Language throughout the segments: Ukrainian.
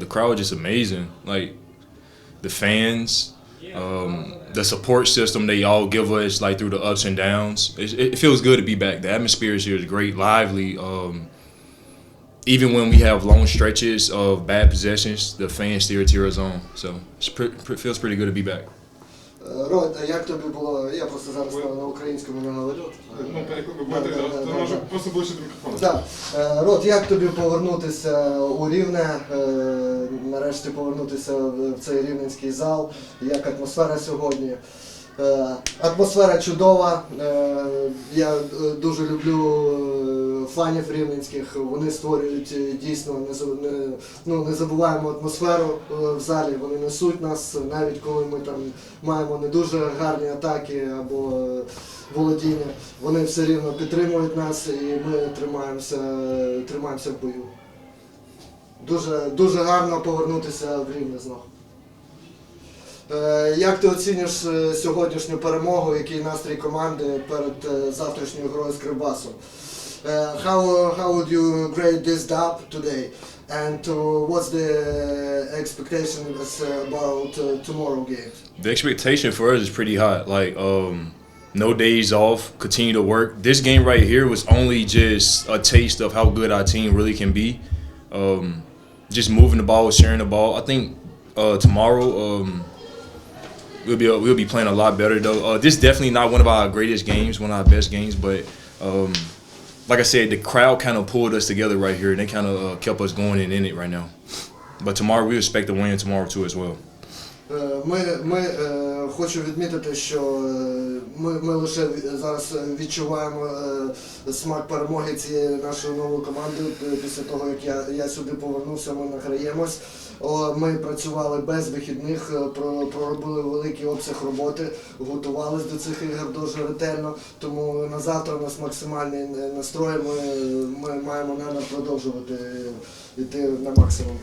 the crowd just amazing. Like the fans, um, the support system they all give us, like through the ups and downs. It, it feels good to be back. The atmosphere here is great, lively. Um, even when we have long stretches of bad possessions, the fans still cheer us on. So it pre- feels pretty good to be back. Е, Рот, а як тобі було? Я просто зараз на, на українському не говорю. Ну, будете, Да, да, да, може да. просто ближче до мікрофону. Так, Е, Рот, як тобі повернутися у Рівне, е, нарешті повернутися в в цей рівненський зал, як атмосфера сьогодні? Е, Атмосфера чудова. Е, Я е, дуже люблю е, фанів рівненських. Вони створюють е, дійсно неза- не- ну, незабуваємо атмосферу е, в залі. Вони несуть нас, навіть коли ми там маємо не дуже гарні атаки або е, володіння. Вони все рівно підтримують нас і ми тримаємося, тримаємося в бою. Дуже, дуже гарно повернутися в Рівне знову. Як ти оцінюєш сьогоднішню перемогу, який настрій команди перед завтрашньою грою з Кривбасом? Е, How, how would you grade this dub today? And uh, what's the expectation about uh, tomorrow game? The expectation for us is pretty high. Like, um, no days off, continue to work. This game right here was only just a taste of how good our team really can be. Um, just moving the ball, sharing the ball. I think uh, tomorrow um, we'll be we'll be playing a lot better though. Uh, this is definitely not one of our greatest games, one of our best games, but um, like I said, the crowd kind of pulled us together right here, and they kind of uh, kept us going and in it right now. But tomorrow we expect to win tomorrow too as well. Е, Ми, ми е, хочу відмітити, що е, ми, ми лише зараз відчуваємо смак перемоги цієї нашої нової команди. Після того, як я, я сюди повернувся, ми награємось. Ми працювали без вихідних, проробили великий обсяг роботи, готувалися до цих ігор дуже ретельно. Тому на завтра у нас максимальний настрой. Ми, ми маємо намір продовжувати йти на максимум.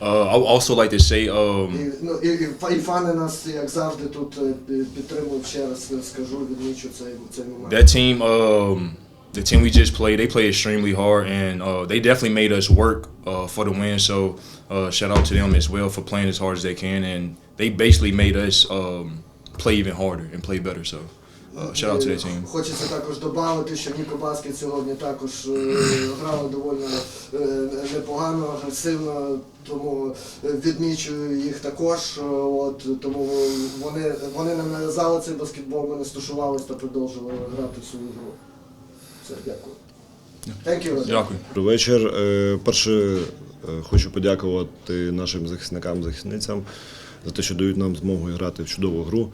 Uh, I would also like to say, um, І, ну, і, і, фа- і фани нас, як завжди, тут е, пі- підтримують ще раз е, скажу, відмічу цей, цей момент. that team, um, the team we just played, they play extremely hard, and uh, they definitely made us work uh, for the win. So uh, shout out to them as well for playing as hard as they can, and they basically made us um, play even harder and play better. So uh, Shout out to team. Хочеться також додати, що Ніко Баскет сьогодні також е, грали доволі е, непогано, агресивно, тому відмічую їх також. е, От, тому вони, вони нам нав'язали цей баскетбол, ми не стушувалися та продовжували грати в свою гру. Все, дякую. Дякую. Добрий вечір. Перше хочу подякувати нашим захисникам, захисницям за те, що дають нам змогу грати в чудову гру,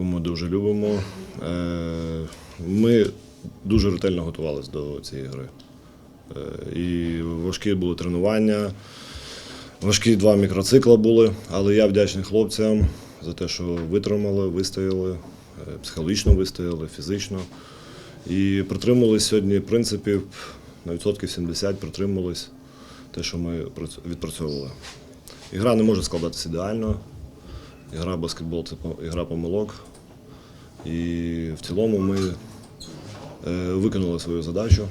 яку ми дуже любимо. Е, Ми дуже ретельно готувалися до цієї гри. Е, І важкі були тренування, важкі два мікроцикла були, але я вдячний хлопцям за те, що витримали, вистояли, е, психологічно вистояли, фізично. І притримувалися сьогодні принципів на відсотків 70 притримувались те, що ми відпрацьовували. Ігра не може складатися ідеально. Ігра баскетбол це ігра помилок. І в цілому ми е, виконали свою задачу.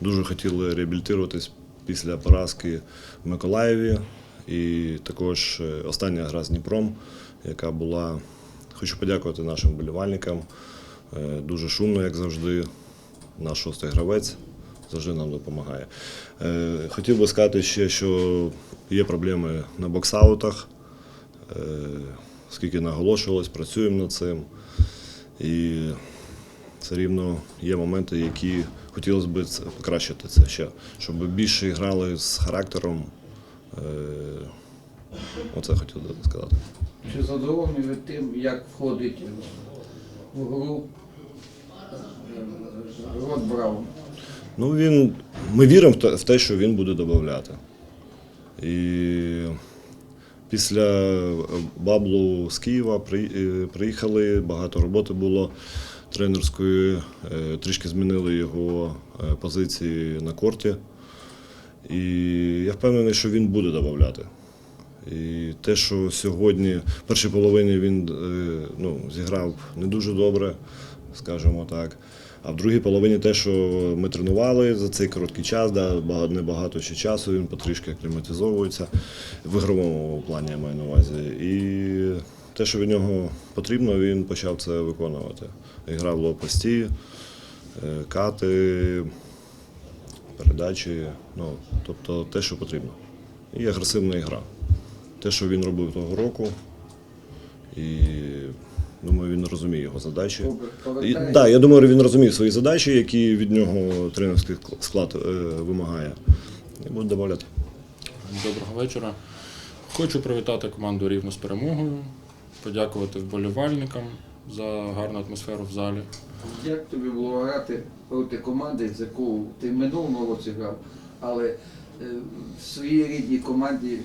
Дуже хотіли реабілітуватись після поразки в Миколаєві. І також е, остання гра з Дніпром, яка була. Хочу подякувати нашим вболівальникам. Е, Дуже шумно, як завжди. Наш шостий гравець завжди нам допомагає. Хотів би сказати ще, що є проблеми на боксаутах. Скільки наголошувалось, працюємо над цим. І все рівно є моменти, які хотілося б це- покращити це ще, щоб більше грали з характером. Е, Оце хотів би сказати. Чи задоволений ви тим, як входить в гру е, Рот Браун? Ну, він, ми віримо в те, що він буде додати. І після Баблу з Києва е, приїхали, багато роботи було тренерської, е, трішки змінили його е, позиції на корті. І я впевнений, що він буде додати. І те, що сьогодні в першій половині він е, ну, зіграв не дуже добре, скажімо так. А в другій половині те, що ми тренували за цей короткий час, да, небагато ще часу, він потрішки акліматизовується в ігровому плані, я маю на увазі. І те, що від нього потрібно, він почав це виконувати. Грав лопасті, е, кати, передачі, ну, тобто те, що потрібно. І агресивна гра. Те, що він робив того року, і думаю, він розуміє його задачі. І, да, я думаю, він розуміє свої задачі, які від нього тренерський склад е, вимагає. І буде додавати. Доброго вечора. Хочу привітати команду Рівно з перемогою, подякувати вболівальникам за гарну атмосферу в залі. Як тобі було грати проти команди, з якою ти в минулому році грав, але в своїй рідній команді,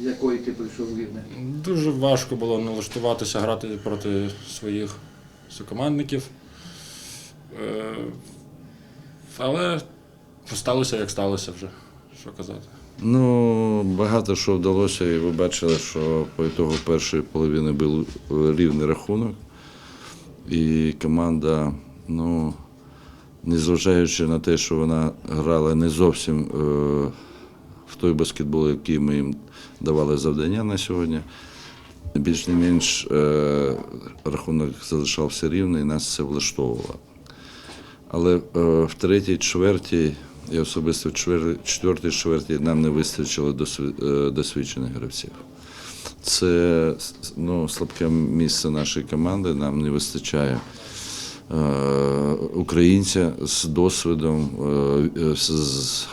з якої ти прийшов в Рівне? Дуже важко було налаштуватися грати проти своїх сукомандників. Е, Але сталося, як сталося вже. Що казати. Ну, багато що вдалося, і ви бачили, що по ітогу першої половини був рівний рахунок. І команда, ну, незважаючи на те, що вона грала не зовсім е, в той баскетбол, який ми їм давали завдання на сьогодні, більш не менш е, рахунок залишався рівний, і нас це влаштовувало. Але е, в третій чверті, і особисто в четвертій чверті нам не вистачило е, досвідчених гравців. Це ну, слабке місце нашої команди. Нам не вистачає українця з досвідом, з,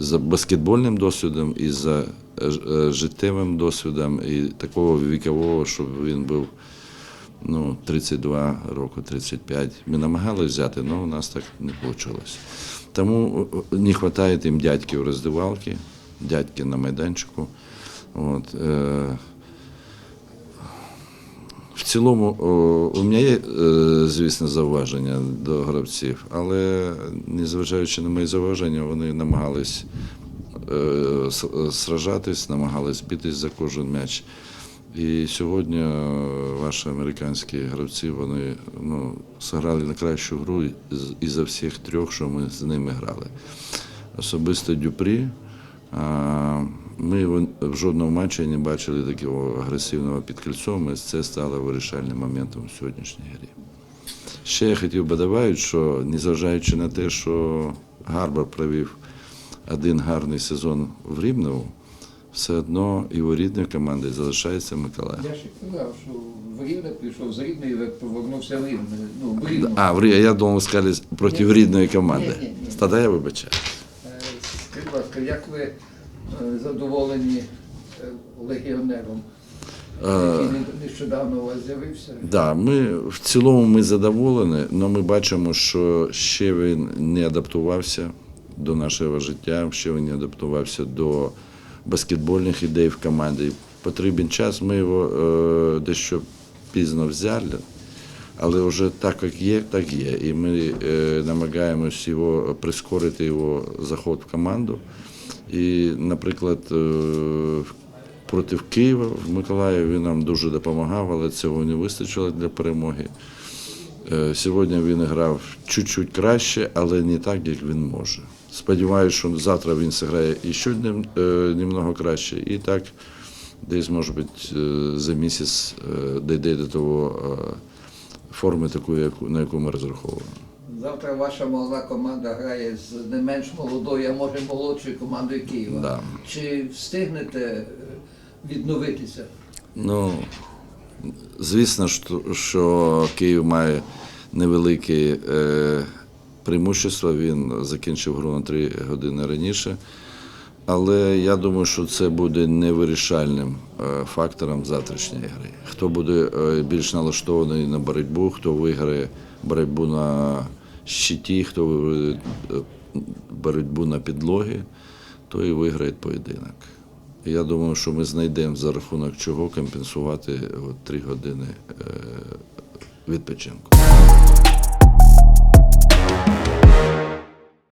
з, з баскетбольним досвідом і за е, е, життєвим досвідом, і такого вікового, щоб він був ну, 32 роки, 35. Ми намагалися взяти, але у нас так не вийшло. Тому е, не вистачає їм дядьків роздивалки, дядьки на майданчику. От, в цілому, у мене є, е, звісно, зауваження до гравців, але незважаючи на мої зауваження, вони намагались е, сражатись, намагались битись за кожен м'яч. І сьогодні е, ваші американські гравці вони ну, зіграли найкращу гру із- із всіх трьох, що ми з ними грали. Особисто Дюпрі. Ми в- жодному матчі не бачили такого агресивного під кільцом, і це стало вирішальним моментом в сьогоднішній грі. Ще я хотів би додати, що незважаючи на те, що Гарбар провів один гарний сезон в Рівному, все одно його рідною командою залишається Миколаїв. Я ж казав, що в Рівне прийшов з Рівної, і повернувся в Рівне. Ну, в Рівну. А, в Рі- я думав, сказали проти рідної команди. Тоді я вибачаю. Е, Скажіть, будь ласка, як ви задоволені е, легіонером, який нещодавно у вас з'явився? Да, ми в цілому ми задоволені, але ми бачимо, що ще він не адаптувався до нашого життя, ще він не адаптувався до баскетбольних ідей в команді. Потрібен час, ми його е, дещо пізно взяли, але вже так, як є, так є. І ми е, намагаємось його прискорити його заход в команду. І, наприклад, е, проти Києва в Миколаєві нам дуже допомагав, але цього не вистачило для перемоги. Е, Сьогодні він грав чуть-чуть краще, але не так, як він може. Сподіваюся, що завтра він зіграє нем- е, немного краще. І так, десь, може бути, за місяць дійде до того форми такої, яку- на яку ми розраховуємо. Завтра ваша молода команда грає з не менш молодою, а може молодшою командою Києва. Да. Чи встигнете е, відновитися? Ну, звісно, що, що Київ має невелике е, преимущество. Він закінчив гру на три години раніше. Але я думаю, що це буде невирішальним е, фактором завтрашньої гри. Хто буде більш налаштований на боротьбу, хто виграє боротьбу на щиті, хто виграє е, боротьбу на підлогі, той і виграє поєдинок. Я думаю, що ми знайдемо за рахунок чого компенсувати три години е, відпочинку.